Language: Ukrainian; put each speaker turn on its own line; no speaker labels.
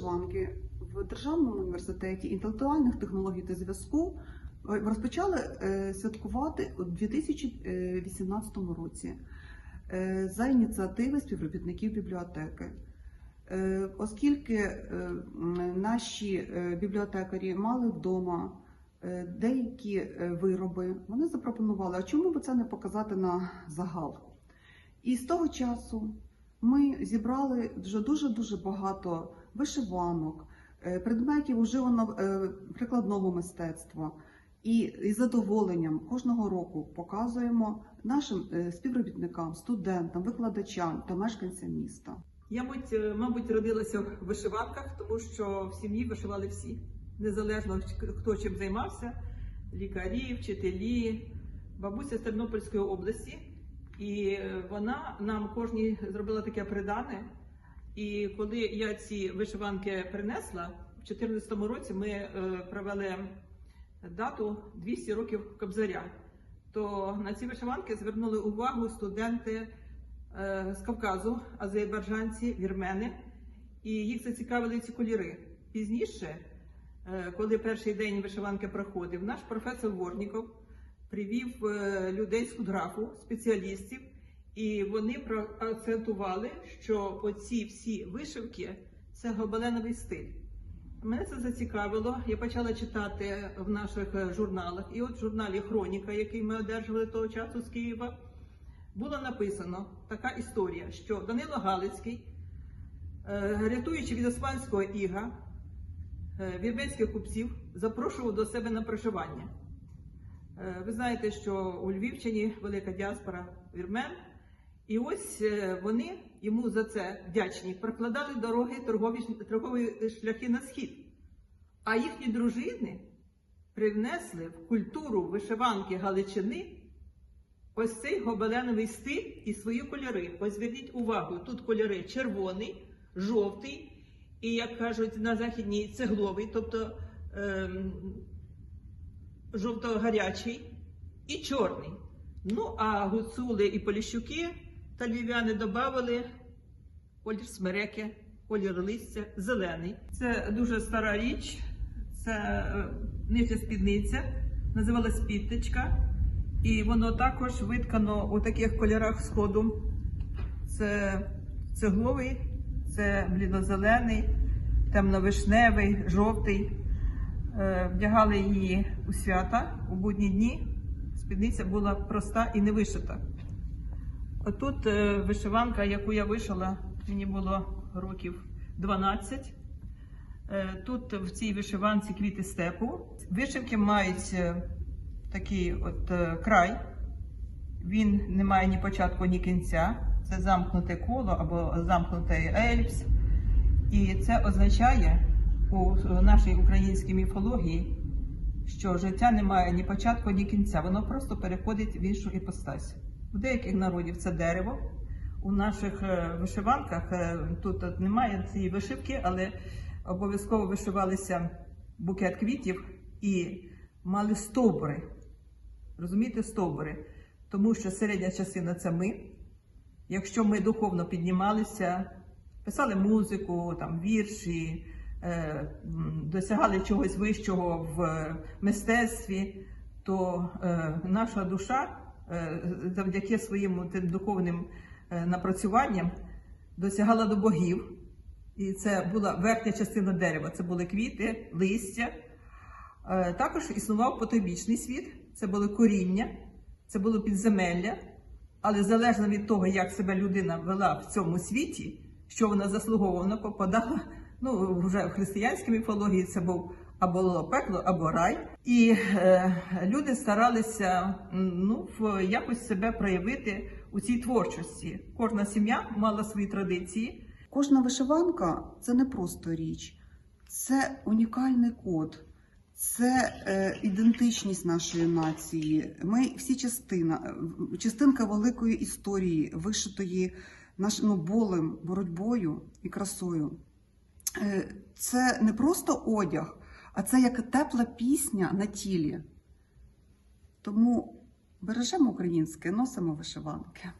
вишиванки в Державному університеті інтелектуальних технологій та зв'язку е, розпочали е, святкувати у 2018 році е, за ініціативи співробітників бібліотеки. Оскільки наші бібліотекарі мали вдома деякі вироби, вони запропонували, а чому би це не показати на загал? І з того часу ми зібрали вже дуже-дуже багато вишиванок, е, предметів уживаного е, прикладного мистецтва. І із задоволенням кожного року показуємо нашим е, співробітникам, студентам, викладачам та мешканцям міста.
Я, мабуть, мабуть, родилася в вишиванках, тому що в сім'ї вишивали всі, незалежно хто чим займався: лікарі, вчителі, бабуся з Тернопільської області. І вона нам кожній зробила таке придане. І коли я ці вишиванки принесла, в 2014 році ми е, провели дату 200 років Кобзаря. То на ці вишиванки звернули увагу студенти е, з Кавказу, азербайджанці, вірмени, і їх зацікавили ці кольори. Пізніше, е, коли перший день вишиванки проходив, наш професор Ворніков привів людей з худграфу, спеціалістів, і вони проакцентували, що оці всі вишивки це гобеленовий стиль. Мене це зацікавило. Я почала читати в наших журналах. І от в журналі Хроніка, який ми одержали того часу з Києва, було написано така історія, що Данило Галицький, е, рятуючи від османського іга, е, вірменських купців, запрошував до себе на проживання. Е, Ви знаєте, що у Львівщині велика діаспора вірмен, і ось е, вони йому за це вдячні, прокладали дороги торгові, торгові шляхи на схід. А їхні дружини привнесли в культуру вишиванки Галичини ось цей гобеленовий стиль і свої кольори. Ось зверніть увагу, тут кольори червоний, жовтий і, як кажуть на західній, цегловий, тобто ем, жовто-гарячий і чорний. Ну, а гуцули і поліщуки та львів'яни додали колір смереки, колір листя, зелений. Це дуже стара річ, це е, нижня спідниця, називалась підтичка. І воно також виткано у таких кольорах сходу. Це цегловий, це блідозелений, темновишневий, жовтий. Е, Вдягали її у свята у будні дні. Спідниця була проста і не вишита. Отут е, вишиванка, яку я вишила, мені було років 12. Е, Тут в цій вишиванці квіти степу. Вишивки мають е, такий от край. Він не має ні початку, ні кінця. Це замкнуте коло або замкнутий ельпс. І це означає у нашій українській міфології, що життя не має ні початку, ні кінця. Воно просто переходить в іншу іпостась. У деяких народів це дерево. У наших е, вишиванках е, тут немає цієї вишивки, але обов'язково вишивалися букет квітів і мали стовбури. Розумієте, стовбури? Тому що середня частина це ми. Якщо ми духовно піднімалися, писали музику, там, вірші, е, досягали чогось вищого в мистецтві, то наша душа завдяки своїм тим духовним е, напрацюванням досягала до богів. І це була верхня частина дерева, це були квіти, листя. Е, Також існував потойбічний світ, це були коріння, це було підземелля. Але залежно від того, як себе людина вела в цьому світі, що вона заслуговувала, вона попадала ну, вже в християнській міфології це був або пекло, або рай. І е, люди старалися ну, якось себе проявити у цій творчості. Кожна сім'я мала свої традиції.
Кожна вишиванка це не просто річ, це унікальний код, це е, ідентичність нашої нації. Ми всі частина, частинка великої історії, вишитої нашим ну, болем, боротьбою і красою. Е, це не просто одяг, а це як тепла пісня на тілі. Тому бережемо українське, носимо вишиванки.